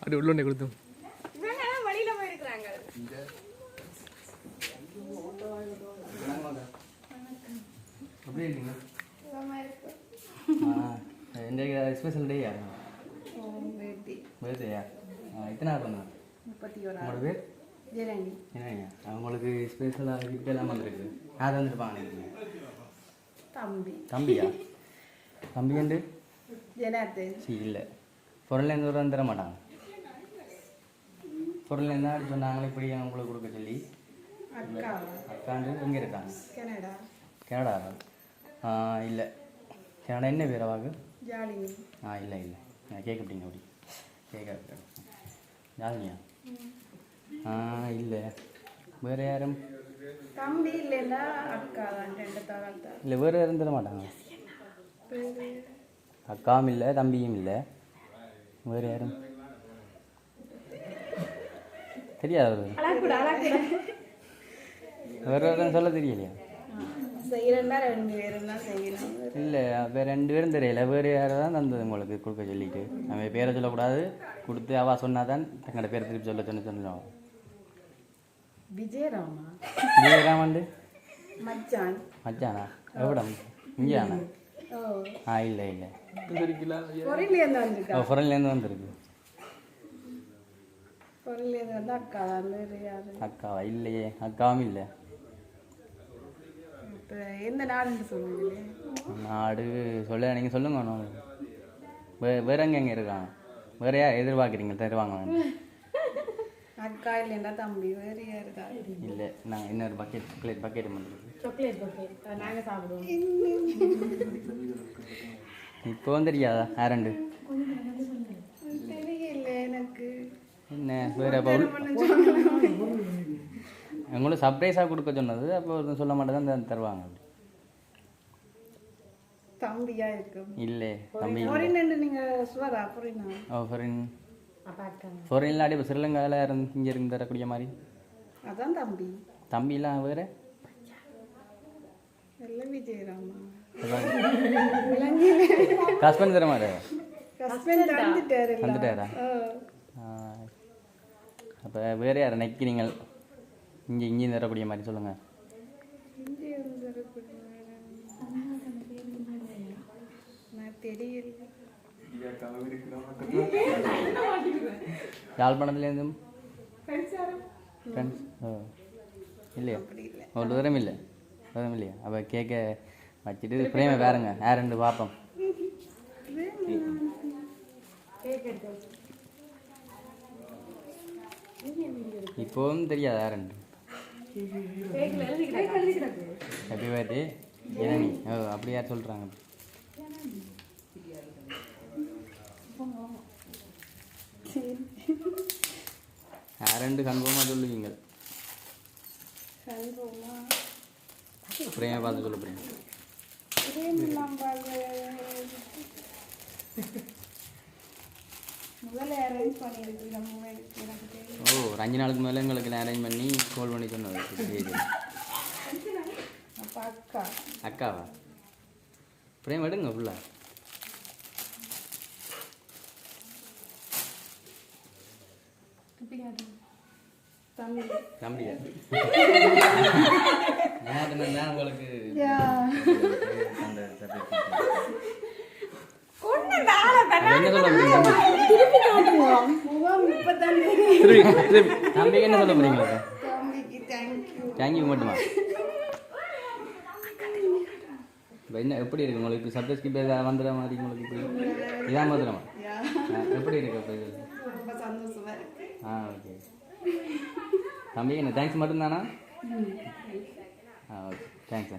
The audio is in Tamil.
அப்படி உள்ளே கொடுத்தோம் வழியில போயிருக்கிறாங்க. அப்படியே இல்லைங்க இன்றைக்கு ஸ்பெஷல் டேயா பர்த்டேயா எத்தனை ஆள் பண்ணா? முப்பத்தி ஒரு பேர்? என்னங்க அவங்களுக்கு ஸ்பெஷலாக கிஃப்ட் எல்லாம் வந்திருக்கு. யார் வந்துருப்பாங்க தம்பி. தம்பியா? தம்பி வந்து ஜனார்த்தன் இல்லை. பொருள்லேருந்து ஒரு தர மாட்டாங்க. பொருள்லேருந்து அடி சொன்னாங்களே இப்படி உங்களுக்கு கொடுக்க சொல்லி. அக்கா. அக்காண்டு எங்கே இருக்காங்க. கனடா. கனடா. இல்லை. கனடா என்ன பேர் அவாக்கு ஆ இல்லை இல்லை. நான் கேட்க அப்படி. கேட்க யாருங்கய்யா ஆ இல்லை. வேறு யாரும்? தம்பி இல்லைன்னா அக்கா இல்லை வேறு யாரும் தர மாட்டாங்க. அக்காவும் இல்லை தம்பியும் இல்லை. வேறு யாரும்? தெரியாது வேறு யாரும் சொல்ல தெரியலையா? இல்லை வேறு ரெண்டு பேரும் தெரியல. வேறு யாரும் தான் தந்தது உங்களுக்கு கொடுக்க சொல்லிட்டு. நம்ம பேரை சொல்லக்கூடாது. கொடுத்து அவ சொன்னா தான் தங்களோட பேரை திருப்பி சொல்ல சொன்ன சொன்னோம். விஜயராமா ஜெயராமண்டு மச்சான் மச்சானா எவ்வளோ இங்கேயாண்ணா ஓ ஆ இல்லை இல்லை ஓ ஃபொரன்லேருந்து வந்திருக்கு அக்காவா இல்லையே அக்காவும் இல்லை இப்போ எந்த நாடுன்னு சொல்லுங்களே நாடு சொல்ல நீங்கள் சொல்லுங்க வே வேற எங்கே எங்கே இருக்காங்க வேற யார் எதிர்பார்க்குறீங்க தருவாங்க அக்கா இல்லைன்னா தம்பி வேறு யாரு தான் இல்லை நான் இன்னொரு bucket chocolate bucket chocolate bucket நாங்கள் சாப்பிடுவோம். இப்போ தெரியாதா ஆரண்டு தெரியல எனக்கு. என்ன வேற இப்போ உங்களுக்கு சர்ப்ரைஸாக கொடுக்க சொன்னது அப்போ ஒருத்தன் சொல்ல மாட்டேன் தான் தருவாங்க தம்பியா இருக்கும் இல்லை தம்பி இல்லை. பொறின்னு நீங்க சுவரா பொறினா ஓ ஃபொரின் ஃபொரின்ல இப்போ ஸ்ரீலங்காவில் இருந்து இங்கே இருந்து தரக்கூடிய மாதிரி. அதான் தம்பி. தம்பிலாம் வேறு? பண்ணி தர மாதிரி ஹஸ்பண்ட் வந்துட்டாரு அப்போ வேறு யார்? நிற்கிறீங்க இங்கே இங்கேயும் தரக்கூடிய மாதிரி சொல்லுங்கள் தெரியல. யாழ்ப்பாணத்துலேருந்தும் ஃப்ரெண்ட்ஸ் ஓ இல்லையா அவ்வளோ தூரம் இல்லை தூரம் இல்லையா அப்போ கேட்க வச்சுட்டு பிரேமை பாருங்க யார் ரெண்டு பார்ப்போம் இப்போவும் தெரியாது யார் ரெண்டு ஹாப்பி பர்த்டே ஜனனி ஓ அப்படி யார் சொல்கிறாங்க ரெண்டு கன்ஃபார்மாக சண்போமா பிரேமை பார்த்து சொல்ல தெரியும். ஓ அஞ்சு நாளுக்கு மேலே எங்களுக்கு அரேஞ்ச் பண்ணி கால் பண்ணி சொன்னது. சரி அக்காவா? பிரேம் எடுங்க ஃபுல்லா தம்பி நம்பியா நான் உங்களுக்கு அந்த subject அது என்ன சொல்ல போறீங்க தம்பி? முகம் இப்பதான் திருப்பி, திருப்பி. தம்பிக்கு என்ன சொல்ல போறீங்க? தேங்க்யூ மட்டுமா? என்ன எப்படி இருக்கு உங்களுக்கு? சப்ஜெக்ட்க்கு இப்போ வந்துடுற மாதிரி உங்களுக்கு இதான் வந்துடுமா எப்படி இருக்கு இப்போ சந்தோஷமா இருக்கு. ஆ ஓகே தம்பி என்ன தேங்க்ஸ் மட்டும்தானா? ஆ ஓகே தேங்க்ஸ்